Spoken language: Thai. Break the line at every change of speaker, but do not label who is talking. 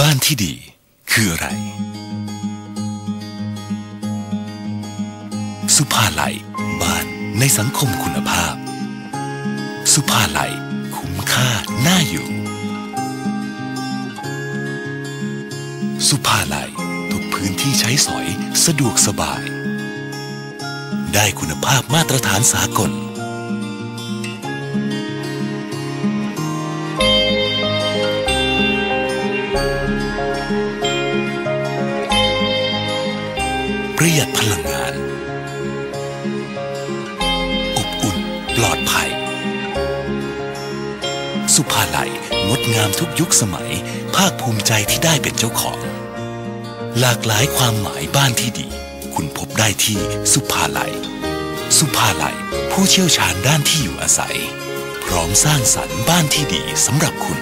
บ้านที่ดีคืออะไร สุภาลัยบ้านในสังคมคุณภาพ สุภาลัยคุ้มค่าน่าอยู่ สุภาลัยทุกพื้นที่ใช้สอยสะดวกสบาย ได้คุณภาพมาตรฐานสากล ประหยัดพลังงาน อบอุ่นปลอดภัย สุภาลัยงดงามทุกยุคสมัย ภาคภูมิใจที่ได้เป็นเจ้าของ หลากหลายความหมายบ้านที่ดี คุณพบได้ที่สุภาลัย สุภาลัยผู้เชี่ยวชาญด้านที่อยู่อาศัย พร้อมสร้างสรรค์บ้านที่ดีสำหรับคุณ